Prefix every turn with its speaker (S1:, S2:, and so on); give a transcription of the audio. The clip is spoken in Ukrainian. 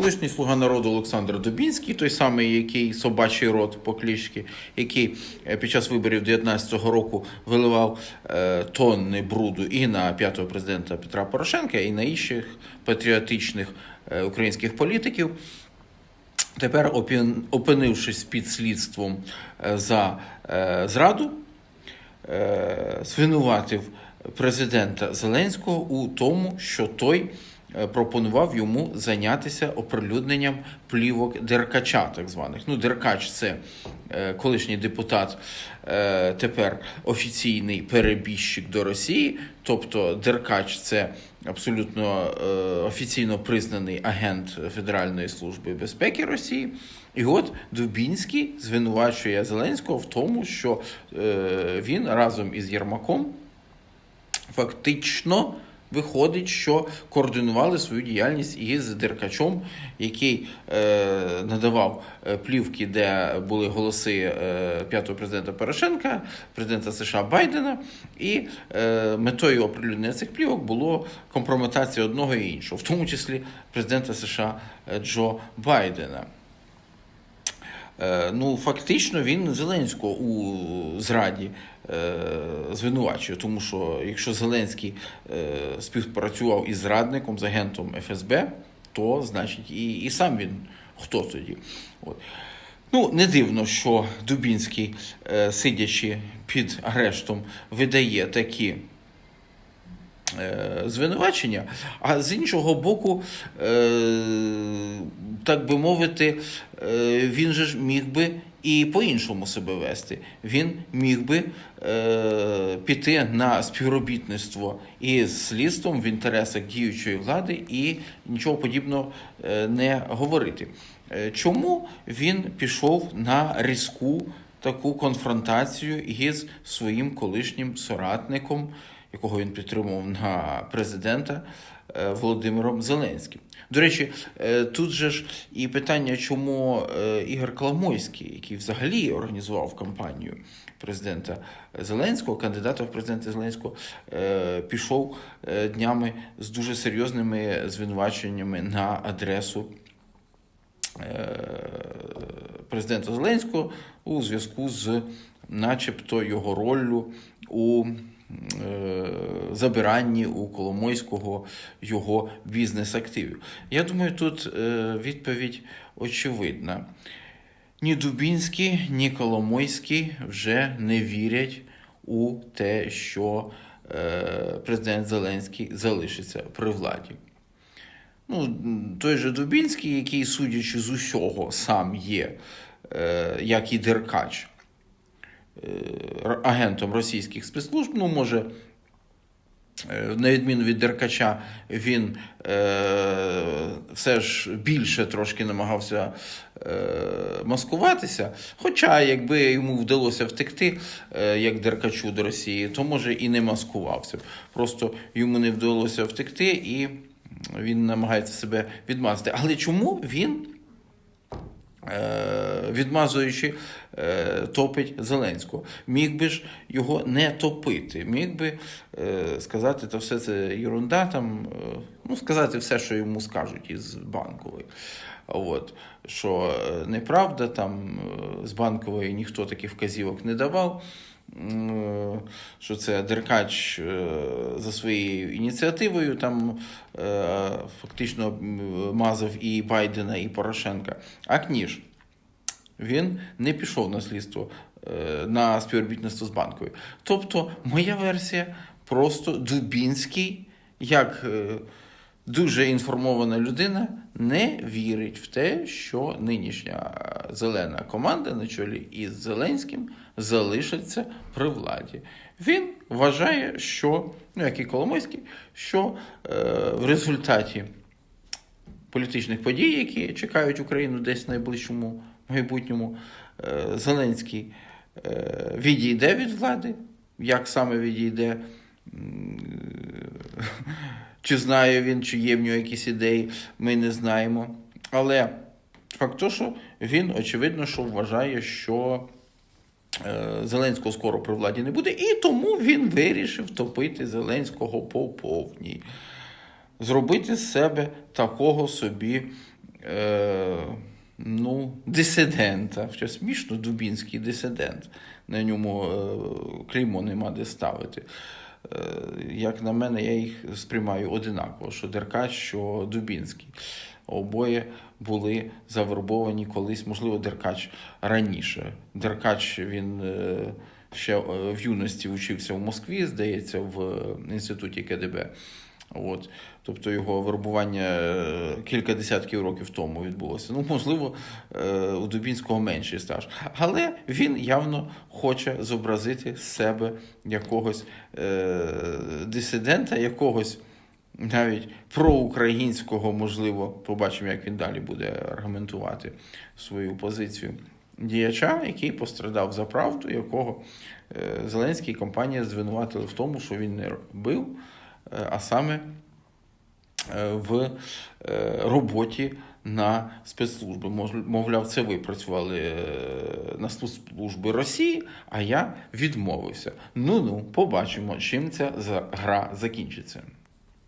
S1: Колишній слуга народу Олександр Дубінський, той самий, який собачий рот по кличці, який е, під час виборів 19-го року виливав е, тонни бруду і на п'ятого президента Петра Порошенка, і на інших патріотичних е, українських політиків. Тепер, опинившись під слідством е, за е, зраду, звинуватив президента Зеленського у тому, що той пропонував йому зайнятися оприлюдненням плівок Деркача, так званих. Ну, Деркач це е, колишній депутат, е, тепер офіційний перебіжчик до Росії. Тобто Деркач це абсолютно е, офіційно признаний агент Федеральної служби безпеки Росії. І от Дубінський звинувачує Зеленського в тому, що е, він разом із Єрмаком фактично виходить, що координували свою діяльність із Деркачом, який е, надавав е, плівки, де були голоси е, п'ятого президента Порошенка, президента США Байдена, і е, метою оприлюднення цих плівок було компрометація одного і іншого, в тому числі президента США е, Джо Байдена. Е, Ну, фактично, він Зеленського у зраді е, звинувачує, тому що якщо Зеленський е, співпрацював із зрадником, з агентом ФСБ, то значить і, і сам він хто тоді. От. Ну, не дивно, що Дубінський, сидячи під арештом, видає такі звинувачення, а з іншого боку, так би мовити, е, він же ж міг би і по-іншому себе вести. Він міг би е, піти на співробітництво із слідством в інтересах діючої влади і нічого подібного е, не говорити. Чому він пішов на різку таку конфронтацію із своїм колишнім соратником? якого він підтримував на президента Володимиром Зеленським. До речі, е, тут же ж і питання, чому е, Ігор Коломойський, який взагалі організував кампанію президента Зеленського, кандидата в президенти Зеленського, е, пішов е, днями з дуже серйозними звинуваченнями на адресу е, президента Зеленського у зв'язку з, начебто, його роллю у е, забиранні у Коломойського його бізнес-активів. Я думаю, тут е, відповідь очевидна. Ні Дубінський, ні Коломойський вже не вірять у те, що е, президент Зеленський залишиться при владі. Ну, той же Дубінський, який, судячи з усього, сам є, е, як і Деркач, е, агентом російських спецслужб, ну, може, е, на відміну від Деркача, він е, все ж більше трошки намагався е, маскуватися. Хоча, якби йому вдалося втекти, е, як Деркачу до Росії, то може і не маскувався. Просто йому не вдалося втекти, і він намагається себе відмазати. Але чому він? Е, Відмазуючи, е, топить Зеленського. Міг би ж його не топити, міг би е, сказати, то все це ерунда, там, ну, сказати все, що йому скажуть із банкової. От, що неправда, там з банкової ніхто таких вказівок не давав. Що це Деркач е, за своєю ініціативою там е, фактично мазав і Байдена, і Порошенка. А Кніж він не пішов на слідство е, на співробітництво з банкою. Тобто, моя версія просто Дубінський, як дуже інформована людина, не вірить в те, що нинішня е, зелена команда на чолі із Зеленським залишиться при владі. Він вважає, що, ну як і Коломойський, що е, в результаті політичних подій, які чекають Україну десь в найближчому майбутньому, е, Зеленський е, відійде від влади. Як саме відійде, чи знає він, чи є в нього якісь ідеї, ми не знаємо. Але факт то, що він, очевидно, що вважає, що е, Зеленського скоро при владі не буде, і тому він вирішив топити Зеленського по повній. Зробити з себе такого собі е, ну, дисидента. Що смішно, Дубінський дисидент. На ньому е, клеймо нема де ставити. Е, як на мене, я їх сприймаю одинаково, що Деркач, що Дубінський. Обоє були завербовані колись, можливо, Деркач раніше. Деркач він е, ще е, в юності вчився в Москві, здається, в інституті КДБ. От. Тобто його вербування е, кілька десятків років тому відбулося. Ну, можливо, е, у Дубінського менший стаж. Але він явно хоче зобразити з себе якогось е, дисидента, якогось навіть проукраїнського, можливо, побачимо, як він далі буде аргументувати свою позицію. Діяча, який пострадав за правду, якого Зеленський компанія звинуватили в тому, що він не робив, а саме е, в е, роботі на спецслужби. Мовляв, це ви працювали е, на спецслужби Росії, а я відмовився. Ну ну, побачимо, чим ця гра закінчиться.